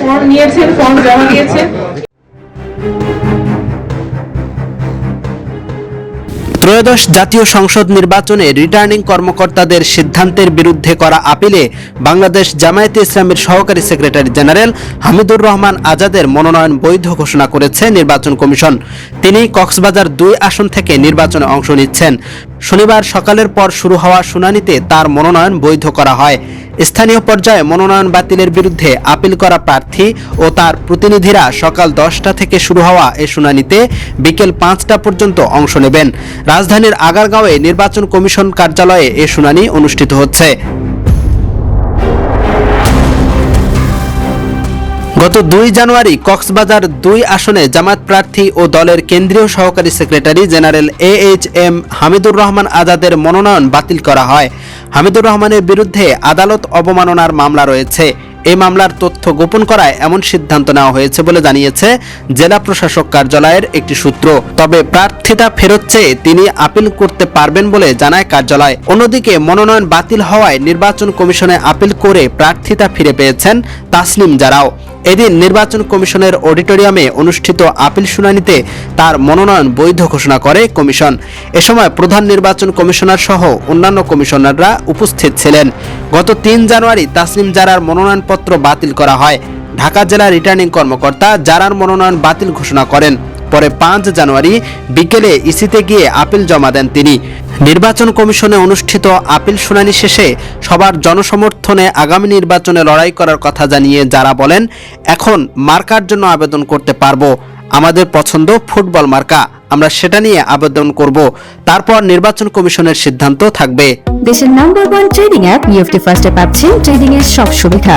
Form নিয়েছেন form জমা দিয়েছেন। ত্রয়োদশ জাতীয় সংসদ নির্বাচনে রিটার্নিং কর্মকর্তাদের সিদ্ধান্তের বিরুদ্ধে করা আপিলে বাংলাদেশ জামায়াতে ইসলামের সহকারী সেক্রেটারি জেনারেল হামিদুর রহমান আজাদের মনোনয়ন বৈধ ঘোষণা করেছে নির্বাচন কমিশন। তিনি কক্সবাজার দুই আসন থেকে নির্বাচনে অংশ নিচ্ছেন। শনিবার সকালের পর শুরু হওয়া শুনানিতে তার মনোনয়ন বৈধ করা হয়। স্থানীয় পর্যায়ে মনোনয়ন বাতিলের বিরুদ্ধে আপিল করা প্রার্থী ও তার প্রতিনিধিরা সকাল দশটা থেকে শুরু হওয়া এ শুনানিতে বিকেল পাঁচটা পর্যন্ত অংশ নেবেন। রাজধানীর আগারগাঁওয়ে নির্বাচন কমিশন কার্যালয়ে এ শুনানি অনুষ্ঠিত হচ্ছে। গত দুই জানুয়ারি কক্সবাজার দুই আসনে জামাত প্রার্থী ও দলের কেন্দ্রীয় সহকারী secretary general A H M Hamidur Rahman আজাদের মনোনয়ন বাতিল করা হয়। হামিদুর রহমানের বিরুদ্ধে আদালত অবমাননার মামলা রয়েছে। এই মামলার তথ্য গোপন করায় এমন সিদ্ধান্ত নেওয়া হয়েছে বলে জানিয়েছে জেলা প্রশাসক কার্যালয়ের একটি সূত্র। তবে প্রার্থিতা ফেরত চেয়ে তিনি আপিল করতে পারবেন বলে জানায় কার্যালয়। অন্যদিকে মনোনয়ন বাতিল হওয়ায় নির্বাচন কমিশনে আপিল করে প্রার্থিতা ফিরে পেয়েছেন তাসলিম জারাও। এদিন নির্বাচন কমিশনের অডিটোরিয়ামে অনুষ্ঠিত আপিল শুনানিতে তার মনোনয়ন বৈধ ঘোষণা করে কমিশন। এ সময় প্রধান নির্বাচন কমিশনার সহ অন্যান্য কমিশনাররা উপস্থিত ছিলেন। গত তিন জানুয়ারি তাসনিম জারার মনোনয়নপত্র বাতিল করা হয়। ঢাকা জেলা রিটার্নিং কর্মকর্তা জারার মনোনয়ন বাতিল ঘোষণা করেন। পরে পাঁচ জানুয়ারি বিকেলে ইসিতে গিয়ে আপিল জমা দেন তিনি। নির্বাচন কমিশনে অনুষ্ঠিত আপিল শুনানি শেষে সবার জনসমর্থনে আগামী নির্বাচনে লড়াই করার কথা জানিয়ে যারা বলেন, এখন মার্কার জন্য আবেদন করতে পারব। আমাদের পছন্দ ফুটবল মার্কা। আমরা সেটা নিয়ে আবেদন করব। তারপর নির্বাচন কমিশনের সিদ্ধান্ত থাকবে। দেশের number one trading app EFT ফার্স্টে পাচ্ছেন ট্রেডিং এর সব সুবিধা।